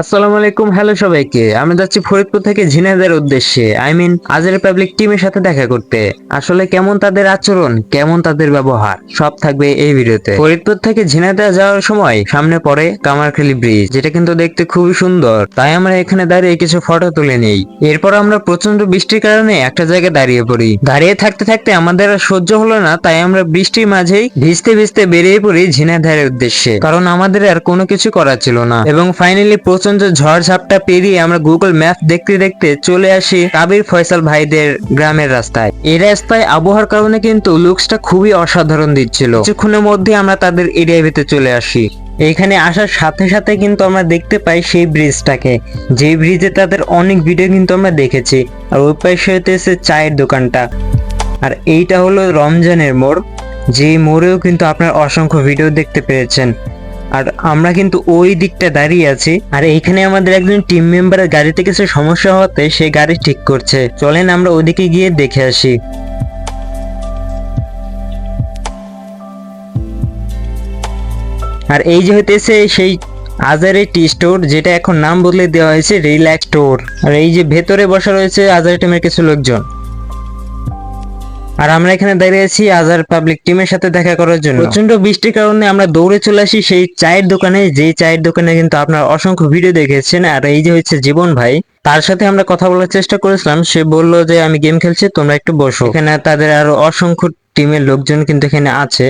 আসসালামু আলাইকুম হ্যালো সবাইকে। আমি যাচ্ছি ফরিদপুর থেকে ঝিনাইদের উদ্দেশ্যে। আই মিন আজের পাবলিক টিমের সাথে দেখা করতে। আসলে কেমন তাদের আচরণ, কেমন তাদের ব্যবহার, সব থাকবে এই ভিডিওতে। ফরিদপুর থেকে ঝিনাইদহ যাওয়ার সময় সামনে পড়ে কামারখালী ব্রিজ যেটা কিন্তু দেখতে খুবই সুন্দর। তাই আমরা এখানে দাঁড়িয়ে কিছু ফটো তুলে নেই। এরপর আমরা প্রচণ্ড বৃষ্টির কারণে একটা জায়গায় দাঁড়িয়ে পড়ি। দাঁড়িয়ে থাকতে থাকতে আমাদের আর সহ্য হলো না, তাই আমরা বৃষ্টির মাঝেই ভিজতে ভিজতে বেরিয়ে পড়ি ঝিনাইদহের উদ্দেশ্যে। কারণ আমাদের আর কোনো কিছু করার ছিল না। এবং ফাইনালি প্রচণ্ড ঝড় ঝাপটা পেরিয়ে আমরা গুগল ম্যাপ দেখতে দেখতে চলে আসি কাবির ফয়সাল ভাইদের গ্রামের রাস্তায়। এই রাস্তায় আবহাওয়ার কারণে কিন্তু লুকসটা খুবই অসাধারণ দিচ্ছিল। কিছুক্ষণের মধ্যে আমরা তাদের এরিয়া ভিতরে চলে আসি। এখানে আসার সাথে সাথে কিন্তু আমরা দেখতে পাই সেই ব্রিজটাকে যে ব্রিজে তাদের অনেক ভিডিও কিন্তু আমরা দেখেছি। আর ওই পাশে হইতেছে চায়ের দোকানটা। আর এইটা হলো রমজানের মোড়। যে মোড়েও কিন্তু আপনার অসংখ্য ভিডিও দেখতে পেয়েছেন। আর আমরা কিন্তু ওই দিকটা দাঁড়িয়ে আছি। আর এইখানে আমাদের একজন টিম মেম্বারের গাড়িতে কিছু সমস্যা হতে সে গাড়ি ঠিক করছে। চলেন আমরা ওদিকে গিয়ে দেখে আসি। আর এই যে হইতেছে সেই আজারে টি স্টোর যেটা এখন নাম বদলে দেওয়া হয়েছে রিল্যাক্স স্টোর আর এই যে ভেতরে বসা রয়েছে আজারে টিমের কিছু লোকজন। আর আমরা এখানে দাঁড়িয়ে আছি আজার পাবলিক টিমের সাথে দেখা করার জন্য। প্রচণ্ড বৃষ্টির কারণে আমরা দৌড়ে চলে আসি সেই চায়ের দোকানে। যে চায়ের দোকানে কিন্তু আপনার অসংখ্য ভিডিও দেখেছেন। আর এই যে হচ্ছে জীবন ভাই, তার সাথে আমরা কথা বলার চেষ্টা করেছিলাম। সে বলল যে, আমি গেম খেলছি, তোমরা একটু বসো। এখানে তাদের আরও অসংখ্য টিমের লোকজন কিন্তু এখানে আছে।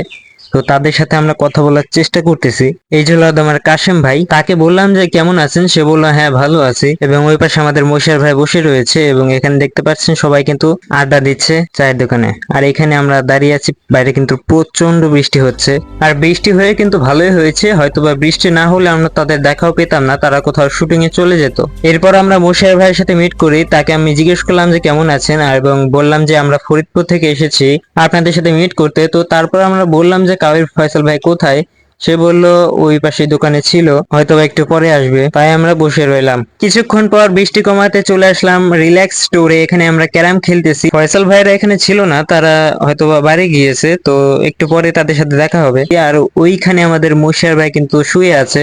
তো তাদের সাথে আমরা কথা বলার চেষ্টা করতেছি। এই হলো আমার কাশেম ভাই, তাকে বললাম যে, কেমন আছেন? সে বলল হ্যাঁ ভালো আছি। এবং ওই পাশে আমাদের মশার ভাই বসে রয়েছে এবং এখানে দেখতে পাচ্ছেন সবাই কিন্তু আড্ডা দিচ্ছে চায়ের দোকানে। আর এখানে আমরা দাঁড়িয়ে আছি, বাইরে কিন্তু প্রচণ্ড বৃষ্টি হচ্ছে। আর বৃষ্টি হয়ে কিন্তু ভালোই হয়েছে, হয়তোবা বৃষ্টি না হলে আমরা তাদের দেখাও পেতাম না, তারা কোথাও শুটিং এ চলে যেত। এরপর আমরা মশার ভাইয়ের সাথে মিট করি, তাকে আমি জিজ্ঞেস করলাম যে, কেমন আছেন? আর এবং বললাম যে, আমরা ফরিদপুর থেকে এসেছি আপনাদের সাথে মিট করতে। তো তারপর আমরা বললাম যে কাবির ফয়সাল ভাই কোথায়? সে বলল, ওই পাশে দোকানে ছিল হয়তো একটু পরে আসবে। তাই আমরা বসে রইলাম। কিছুক্ষণ পর বৃষ্টি কমাতে চলে আসলাম রিল্যাক্স স্টোরে এখানে আমরা ক্যারাম খেলতেছি। ফয়সাল ভাইরা এখানে ছিল না, তারা হয়তো বাড়ি গিয়েছে, তো একটু পরে তাদের সাথে দেখা হবে। আর ওইখানে আমাদের মুশিয়ার ভাই কিন্তু শুয়ে আছে।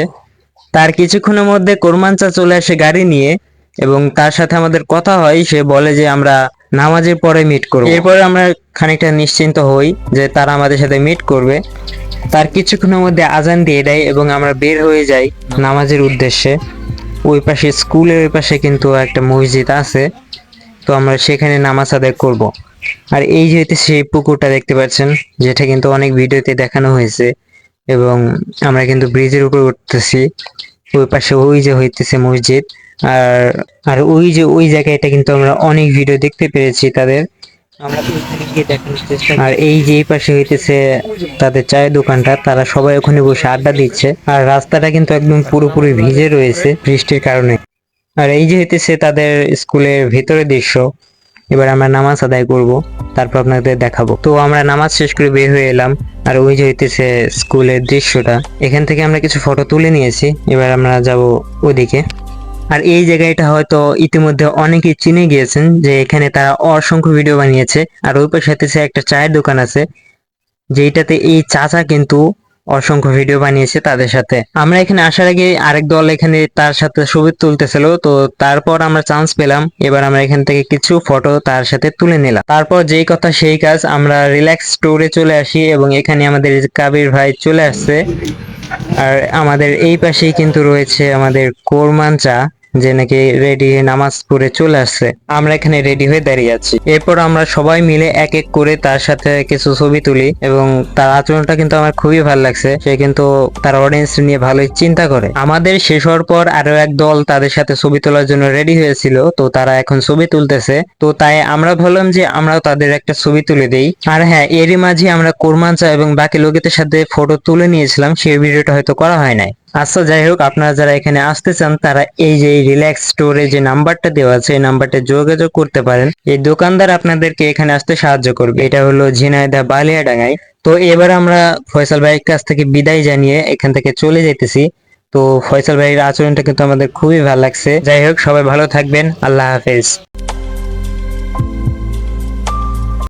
তার কিছুক্ষণের মধ্যে কোরমাঞ্চা চলে আসে গাড়ি নিয়ে, এবং তার সাথে আমাদের কথা হয়। সে বলে যে, আমরা নামাজের পরে মিট করব। এরপরে আমরা খানিকটা নিশ্চিন্ত হই যে তারা আমাদের সাথে মিট করবে। তার কিছুক্ষণের মধ্যে আজান দিয়ে দেয় এবং আমরা বের হয়ে যাই নামাজের উদ্দেশ্যে। ওই পাশে স্কুলের ওই পাশে কিন্তু একটা মসজিদ আছে। তো আমরা সেখানে নামাজ আদায় করব। আর এই যে হইতে সেই পুকুরটা দেখতে পাচ্ছেন, যেটা কিন্তু অনেক ভিডিওতে দেখানো হয়েছে এবং আমরা কিন্তু ব্রিজের উপর উঠতেছি। ওই পাশে ওই যে হইতেছে মসজিদ। আর আর ওই যে, ওই জায়গাটা কিন্তু আমরা অনেক ভিডিও দেখতে পেরেছি তাদের। আর এই যে এই পাশে হইতেছে তাদের চায়ের দোকানটা, তারা সবাই ওখানে বসে আড্ডা দিচ্ছে। আর রাস্তাটা কিন্তু একদম পুরোপুরি ভিজে রয়েছে বৃষ্টির কারণে। আর এই যে হইতেছে তাদের স্কুলের ভেতরের দৃশ্য, এবার আমরা নামাজ আদায় করব, তারপর আপনাদের দেখাবো। তো আমরা নামাজ শেষ করে বের হয়ে এলাম, আর ওই যে হইতেছে স্কুলের দৃশ্যটা। এখান থেকে আমরা কিছু ফটো তুলে নিয়েছি, এবার আমরা যাব ওদিকে। আর এই জায়গাটা হয়তো ইতিমধ্যে অনেকেই চিনে গিয়েছেন যে এখানে তারা অসংখ্য ভিডিও বানিয়েছে। আর ওই পাশে একটা চায়ের দোকান আছে, যেইটাতে এই চাচা কিন্তু অসংখ্য ভিডিও বানিয়েছে তাদের সাথে। আমরা এখানে আসার আগে আরেক দল এখানে তার সাথে ছবি তুলতেছিল, তো তারপর আমরা চান্স পেলাম। এবার আমরা এখান থেকে কিছু ফটো তার সাথে তুলে নিলাম। তারপর যেই কথা সেই কাজ, আমরা রিল্যাক্স স্টোরে চলে আসি এবং এখানে আমাদের কাবির ভাই চলে আসছে। আর আমাদের এই পাশেই কিন্তু রয়েছে আমাদের কোরমান চা। যে নাকি রেডি হয়ে নামাজ পড়ে চলে আসছে। আমরা এখানে রেডি হয়ে দাঁড়িয়ে আছি। এরপর আমরা সবাই মিলে এক এক করে তার সাথে কিছু ছবি তুলি এবং তার আচরণটা কিন্তু আমার খুবই ভালো লাগছে। সে কিন্তু তার অডিয়েন্স নিয়ে ভালোই চিন্তা করে। আমাদের শেষ হওয়ার পর আরও এক দল তাদের সাথে ছবি তোলার জন্য রেডি হয়েছিল, তো তারা এখন ছবি তুলতেছে। তো তাই আমরা ভাবলাম যে আমরাও তাদের একটা ছবি তুলে দেই। আর হ্যাঁ এরই মাঝে আমরা কোরমাঞ্চা এবং বাকি লোকেদের সাথে ফটো তুলে নিয়েছিলাম। সেই ভিডিওটা হয়তো করা হয় নাই। আচ্ছা যাই হোক, আপনারা যারা এখানে আসতে চান, তারা এই যে রিল্যাক্স স্টোরে যে নাম্বারটা দেওয়া আছে, এই নাম্বারটা যোগাযোগ করতে পারেন। এই দোকানদার আপনাদেরকে এখানে আসতে সাহায্য করবে। এটা হলো ঝিনাইদা বালিয়াডাঙ্গায়। তো এবার আমরা ফয়সাল ভাইয়ের কাছ থেকে বিদায় জানিয়ে এখান থেকে চলে যেতেছি তো ফয়সাল ভাইয়ের আচরণটা কিন্তু আমাদের খুবই ভালো লাগছে। যাই হোক, সবাই ভালো থাকবেন। আল্লাহ হাফেজ।